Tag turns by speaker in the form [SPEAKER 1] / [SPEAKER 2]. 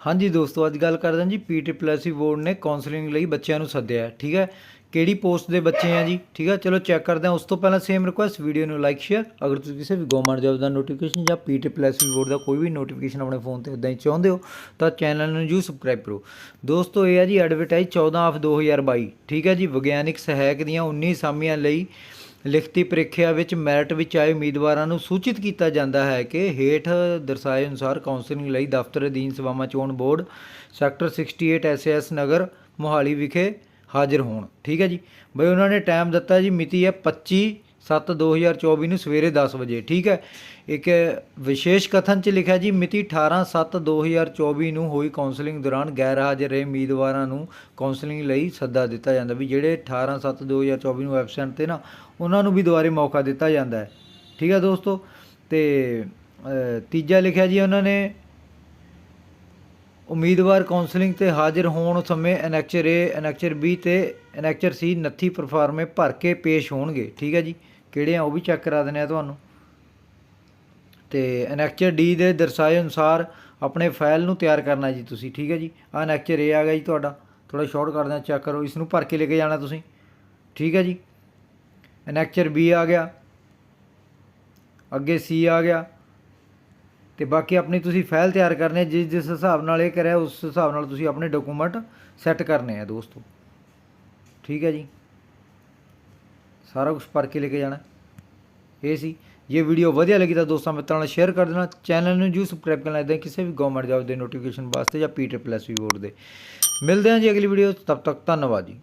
[SPEAKER 1] ਹਾਂਜੀ ਦੋਸਤੋ, ਅੱਜ ਗੱਲ ਕਰਦੇ ਹਾਂ ਜੀ ਪੀਟੀ ਪਲੱਸ ਬੋਰਡ ਨੇ ਕਾਉਂਸਲਿੰਗ ਲਈ ਬੱਚਿਆਂ ਨੂੰ ਸੱਦਿਆ ਹੈ, ਠੀਕ ਹੈ? ਕਿਹੜੀ ਪੋਸਟ ਦੇ ਬੱਚੇ ਆ ਜੀ, ਠੀਕ ਹੈ? ਚਲੋ ਚੈੱਕ ਕਰਦੇ ਹਾਂ, ਉਸ ਤੋਂ ਪਹਿਲਾਂ ਸੇਮ ਰਿਕੁਐਸਟ ਵੀਡੀਓ ਨੂੰ ਲਾਈਕ ਸ਼ੇਅਰ ਅਗਰ ਤੁਸੀਂ ਕਿਸੇ ਵੀ ਗਵਰਨਮੈਂਟ ਜੋਬ ਦਾ ਨੋਟੀਫਿਕੇਸ਼ਨ ਜਾਂ ਪੀਟੀ ਪਲੱਸ ਬੋਰਡ ਦਾ ਕੋਈ ਵੀ ਨੋਟੀਫਿਕੇਸ਼ਨ ਆਪਣੇ ਫੋਨ ਤੇ ਇਦਾਂ ਹੀ ਚਾਹੁੰਦੇ ਹੋ, ਤਾਂ ਚੈਨਲ ਨੂੰ ਜੂ ਸਬਸਕ੍ਰਾਈਬ ਕਰੋ। ਦੋਸਤੋ, ਇਹ ਆ ਜੀ ਐਡਵਰਟਾਈਜ਼ 14 ਆਫ 2022 ਠੀਕ ਹੈ ਜੀ? ਵਿਗਿਆਨਿਕ ਸਹਾਇਕ ਦੀਆਂ 19 ਸਾਮੀਆਂ ਲਈ ਲਿਖਤੀ ਪ੍ਰੀਖਿਆ ਵਿੱਚ ਮੈਰਿਟ ਵਿੱਚ ਆਏ ਉਮੀਦਵਾਰਾਂ ਨੂੰ ਸੂਚਿਤ ਕੀਤਾ ਜਾਂਦਾ ਹੈ ਕਿ ਹੇਠ ਦਰਸਾਏ ਅਨੁਸਾਰ ਕਾਉਂਸਲਿੰਗ ਲਈ ਦਫ਼ਤਰ ਅਧੀਨ ਸੇਵਾਵਾਂ ਚੋਣ board, sector 68 SS Nagar, Mohali ਵਿਖੇ ਹਾਜ਼ਰ ਹੋਣ। ਠੀਕ ਹੈ ਜੀ? ਬਈ ਉਹਨਾਂ ਨੇ ਟਾਈਮ ਦਿੱਤਾ ਜੀ, ਮਿਤੀ ਹੈ 25 7 2024 ਨੂੰ ਸਵੇਰੇ 10 ਵਜੇ, ਠੀਕ ਹੈ? ਇੱਕ ਵਿਸ਼ੇਸ਼ ਕਥਨ 'ਚ ਲਿਖਿਆ ਜੀ, ਮਿਤੀ 18 7 2024 ਨੂੰ ਹੋਈ ਕਾਉਂਸਲਿੰਗ ਦੌਰਾਨ ਗੈਰ ਹਾਜ਼ਰ ਰਹੇ ਉਮੀਦਵਾਰਾਂ ਨੂੰ ਕਾਉਂਸਲਿੰਗ ਲਈ ਸੱਦਾ ਦਿੱਤਾ ਜਾਂਦਾ ਵੀ ਜਿਹੜੇ 18 7 2024 ਨੂੰ ਐਬਸੈਂਟ ਤੇ ਨਾ, ਉਹਨਾਂ ਨੂੰ ਵੀ ਦੁਬਾਰੇ ਮੌਕਾ ਦਿੱਤਾ ਜਾਂਦਾ ਹੈ। ਠੀਕ ਹੈ ਦੋਸਤੋ? ਤੇ ਤੀਜਾ ਲਿਖਿਆ ਜੀ ਉਹਨਾਂ ਨੇ, ਉਮੀਦਵਾਰ ਕਾਉਂਸਲਿੰਗ ਤੇ ਹਾਜ਼ਰ ਹੋਣ ਸਮੇਂ ਐਨੈਕਚਰ ਏ ਐਨੈਕਚਰ ਬੀ ਤੇ ਐਨੈਕਚਰ ਸੀ ਨੱਥੀ ਪਰਫਾਰਮੇ ਭਰ ਕੇ ਪੇਸ਼ ਹੋਣਗੇ, ਠੀਕ ਹੈ ਜੀ? ਕਿਹੜੇ ਆ, ਉਹ ਵੀ ਚੈੱਕ ਕਰਾ ਦਿੰਦੇ ਆ ਤੁਹਾਨੂੰ। ਤੇ ਅਨੈਕਚਰ ਡੀ ਦੇ ਦਰਸਾਏ ਅਨੁਸਾਰ ਆਪਣੇ ਫਾਈਲ ਨੂੰ ਤਿਆਰ ਕਰਨਾ ਜੀ ਤੁਸੀਂ, ਠੀਕ ਹੈ ਜੀ? ਆ ਐਨੈਕਚਰ ਏ ਆ ਗਿਆ ਜੀ ਤੁਹਾਡਾ। ਥੋੜਾ ਸ਼ਾਰਟ ਕਰਦੇ ਆ ਚੈੱਕ ਕਰੋ। ਇਸ ਨੂੰ ਭਰ ਕੇ ਲੈ ਕੇ ਜਾਣਾ ਤੁਸੀਂ। ਠੀਕ ਹੈ ਜੀ? ਐਨੈਕਚਰ ਬੀ ਆ ਗਿਆ। ਅੱਗੇ ਸੀ ਆ ਗਿਆ। ਤੇ ਬਾਕੀ ਆਪਣੀ ਤੁਸੀਂ ਫਾਈਲ ਤਿਆਰ ਕਰਨੀ ਜਿਸ ਜਿਸ ਹਿਸਾਬ ਨਾਲ ਇਹ ਕਰਿਆ, ਉਸ ਹਿਸਾਬ ਨਾਲ ਤੁਸੀਂ ਆਪਣੇ ਡਾਕੂਮੈਂਟ ਸੈੱਟ ਕਰਨੇ ਆ ਦੋਸਤੋ। ਠੀਕ ਹੈ ਜੀ? ਸਾਰਾ ਕੁਝ ਭਰ ਕੇ ਲੈ ਕੇ ਜਾਣਾ। ਇਹ ਸੀ। ਇਹ ਵੀਡੀਓ ਵਧੀਆ ਲੱਗੀ ਤਾਂ ਦੋਸਤਾਂ ਮਿੱਤਰਾਂ ਨਾਲ ਸ਼ੇਅਰ ਕਰ ਦੇਣਾ। ਚੈਨਲ ਨੂੰ ਜੂ ਸਬਸਕ੍ਰਾਈਬ ਕਰਨਾ ਇਦਾਂ ਕਿਸੇ ਵੀ ਗਵਰਨਮੈਂਟ ਜੌਬ ਦੇ ਨੋਟੀਫਿਕੇਸ਼ਨ ਵਾਸਤੇ ਜਾਂ ਪੀਟੀ ਪਲੱਸ ਵੀ ਬੋਰਡ ਦੇ। ਮਿਲਦੇ ਹਾਂ ਜੀ ਅਗਲੀ ਵੀਡੀਓ 'ਚ, ਤਬ ਤੱਕ ਧੰਨਵਾਦ ਜੀ।